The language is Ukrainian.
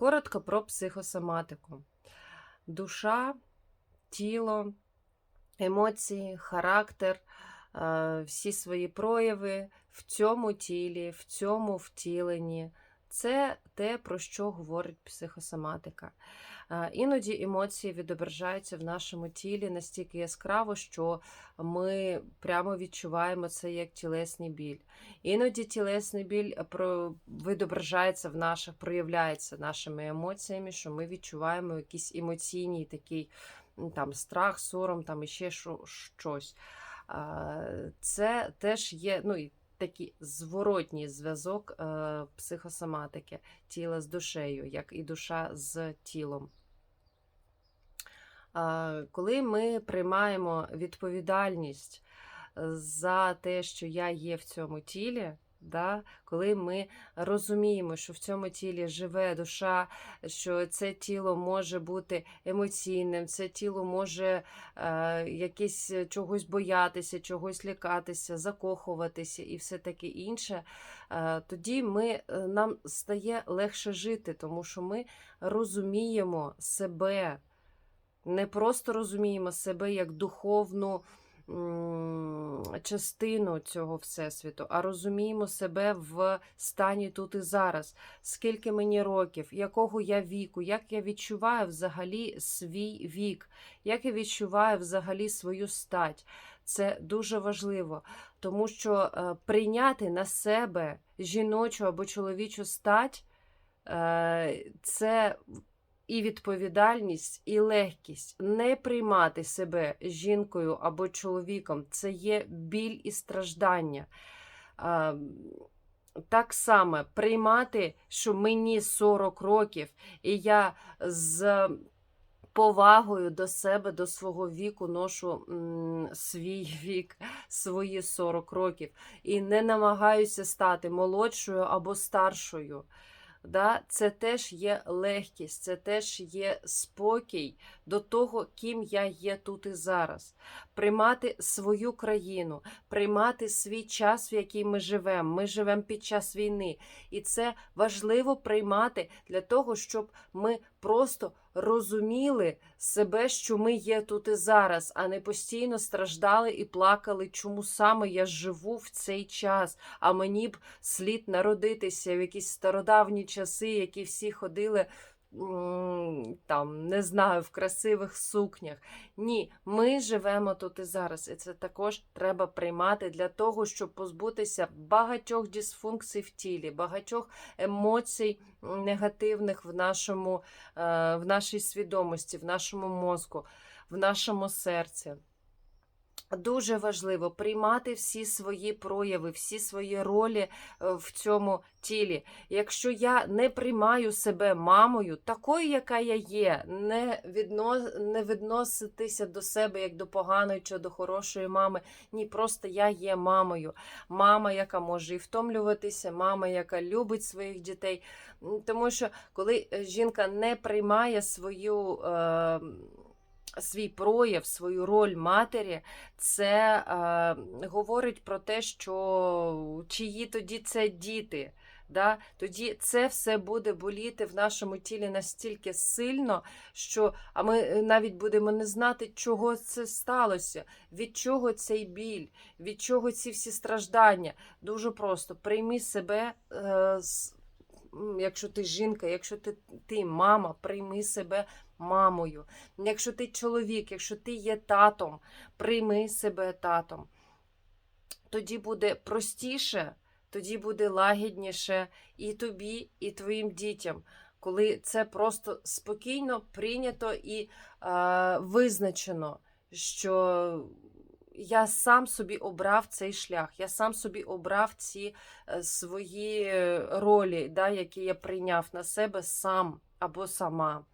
Коротко про психосоматику. Душа, тіло, емоції, характер, е, всі свої прояви в цьому тілі, в цьому втіленні. Це те, про що говорить психосоматика. Е, Іноді емоції відображаються в нашому тілі настільки яскраво, що ми прямо відчуваємо це як тілесний біль. Іноді тілесний біль про- відображається в наших, проявляється нашими емоціями, що ми відчуваємо якийсь емоційний такий там, страх, сором, там іще що- щось. Це теж є ну, такий зворотній зв'язок е, психосоматики тіла з душею, як і душа з тілом. Коли ми приймаємо відповідальність за те, що я є в цьому тілі, да, коли ми розуміємо, що в цьому тілі живе душа, що це тіло може бути емоційним, це тіло може е, якесь чогось боятися, чогось лякатися, закохуватися і все таке інше, е, тоді ми, е, нам стає легше жити, тому що ми розуміємо себе не просто розуміємо себе як духовну частину цього всесвіту, а розуміємо себе в стані тут і зараз. Скільки мені років, якого я віку, як я відчуваю взагалі свій вік, як я відчуваю взагалі свою стать. Це дуже важливо, тому що е, прийняти на себе жіночу або чоловічу стать е, це і відповідальність, і легкість не приймати себе жінкою або чоловіком це є біль і страждання. Так само приймати, що мені 40 років, і я з повагою до себе, до свого віку ношу свій вік, свої 40 років, і не намагаюся стати молодшою або старшою. Да, це теж є легкість, це теж є спокій до того, ким я є тут і зараз. Приймати свою країну, приймати свій час, в який ми живемо. Ми живемо під час війни. І це важливо приймати для того, щоб ми просто розуміли себе, що ми є тут і зараз, а не постійно страждали і плакали, чому саме я живу в цей час, а мені б слід народитися в якісь стародавні часи, які всі ходили. Там не знаю, в красивих сукнях. Ні, ми живемо тут і зараз, і це також треба приймати для того, щоб позбутися багатьох дисфункцій в тілі, багатьох емоцій негативних в нашому, е, в нашій свідомості, в нашому мозку, в нашому серці. Дуже важливо приймати всі свої прояви, всі свої ролі е, в цьому тілі. Якщо я не приймаю себе мамою, такою, яка я є, не, відно... не відноситися до себе як до поганої чи до хорошої мами. Ні, просто я є мамою. Мама, яка може і втомлюватися, мама, яка любить своїх дітей. Тому що коли е, жінка не приймає свою. Е... Свій прояв, свою роль матері, це е, говорить про те, що чиї тоді це діти. Да? Тоді це все буде боліти в нашому тілі настільки сильно, що а ми е, навіть будемо не знати, чого це сталося, від чого цей біль, від чого ці всі страждання. Дуже просто прийми себе. Е, Якщо ти жінка, якщо ти, ти мама, прийми себе мамою. Якщо ти чоловік, якщо ти є татом, прийми себе татом. Тоді буде простіше, тоді буде лагідніше і тобі, і твоїм дітям, коли це просто спокійно прийнято і е, визначено, що я сам собі обрав цей шлях, я сам собі обрав ці е, свої ролі, да, які я прийняв на себе сам або сама.